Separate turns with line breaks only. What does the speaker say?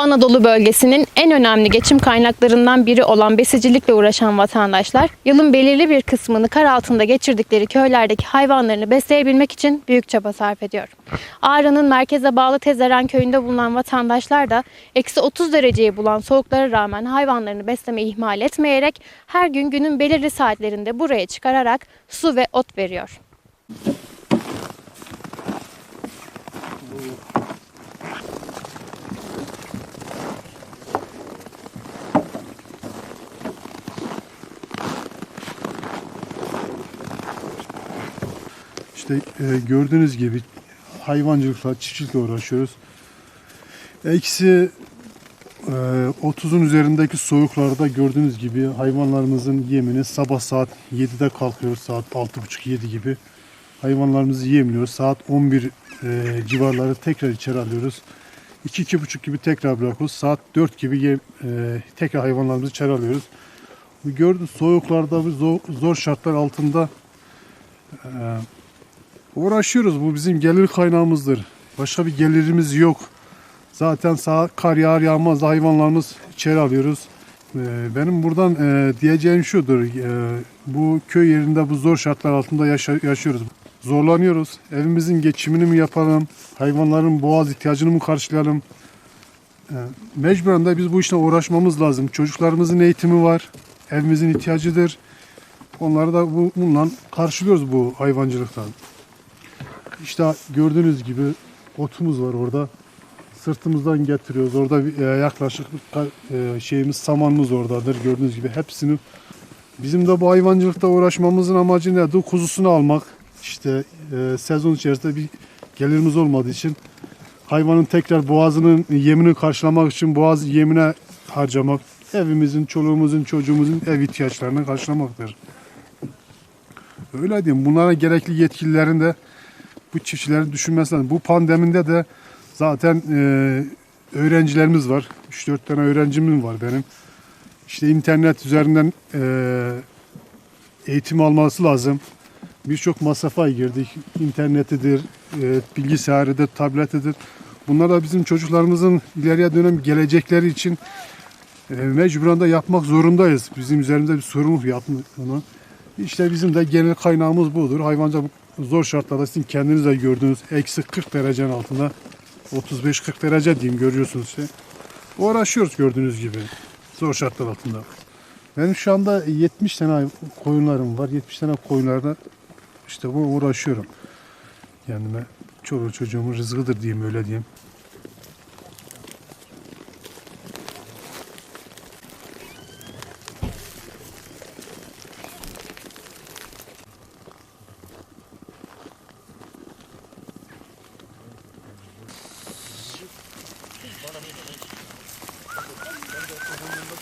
Anadolu bölgesinin en önemli geçim kaynaklarından biri olan besicilikle uğraşan vatandaşlar, yılın belirli bir kısmını kar altında geçirdikleri köylerdeki hayvanlarını besleyebilmek için büyük çaba sarf ediyor. Ağrı'nın merkeze bağlı Tezeren köyünde bulunan vatandaşlar da eksi 30 dereceyi bulan soğuklara rağmen hayvanlarını beslemeyi ihmal etmeyerek her gün günün belirli saatlerinde buraya çıkararak su ve ot veriyor.
İşte e, gördüğünüz gibi hayvancılıkla, çiftçilikle uğraşıyoruz. Eksi e, 30'un üzerindeki soğuklarda gördüğünüz gibi hayvanlarımızın yemini sabah saat 7'de kalkıyoruz. Saat 6.30-7 gibi. Hayvanlarımızı yemliyoruz. Saat 11 e, civarları tekrar içeri alıyoruz. 2-2.30 gibi tekrar bırakıyoruz. Saat 4 gibi e, tekrar hayvanlarımızı içeri alıyoruz. Bu gördüğünüz soğuklarda, zor, zor şartlar altında e, Uğraşıyoruz. Bu bizim gelir kaynağımızdır. Başka bir gelirimiz yok. Zaten sağ kar yağar yağmaz hayvanlarımız içeri alıyoruz. Ee, Benim buradan e, diyeceğim şudur. e, Bu köy yerinde bu zor şartlar altında yaşıyoruz. Zorlanıyoruz. Evimizin geçimini mi yapalım? Hayvanların boğaz ihtiyacını mı karşılayalım? Ee, Mecburen de biz bu işle uğraşmamız lazım. Çocuklarımızın eğitimi var. Evimizin ihtiyacıdır. Onları da bu, bununla karşılıyoruz bu hayvancılıktan. İşte gördüğünüz gibi otumuz var orada. Sırtımızdan getiriyoruz. Orada e, yaklaşık e, şeyimiz samanımız oradadır. Gördüğünüz gibi hepsini bizim de bu hayvancılıkta uğraşmamızın amacı nedir? Kuzusunu almak. İşte e, sezon içerisinde bir gelirimiz olmadığı için hayvanın tekrar boğazının yemini karşılamak için boğaz yemine harcamak, evimizin, çoluğumuzun, çocuğumuzun ev ihtiyaçlarını karşılamaktır. Öyle diyeyim. Bunlara gerekli yetkililerin de bu çiftçilerin düşünmesi lazım. Bu pandemide de zaten e, öğrencilerimiz var. 3-4 tane öğrencim var benim. İşte internet üzerinden e, eğitim alması lazım. Birçok masrafa girdik. İnternetidir, e, bilgisayarıdır, tabletidir. Bunlar da bizim çocuklarımızın ileriye dönem gelecekleri için e, mecburen de yapmak zorundayız. Bizim üzerimizde bir sorumluluk yapmak bunu. İşte bizim de genel kaynağımız budur. Hayvancılık zor şartlarda sizin kendiniz de gördüğünüz eksi 40 derecenin altında 35-40 derece diyeyim görüyorsunuz işte. Uğraşıyoruz gördüğünüz gibi zor şartlar altında. Benim şu anda 70 tane koyunlarım var. 70 tane koyunlarda işte bu uğraşıyorum. Kendime çoluğu çocuğumun rızkıdır diyeyim öyle diyeyim. Ben de okulun yanında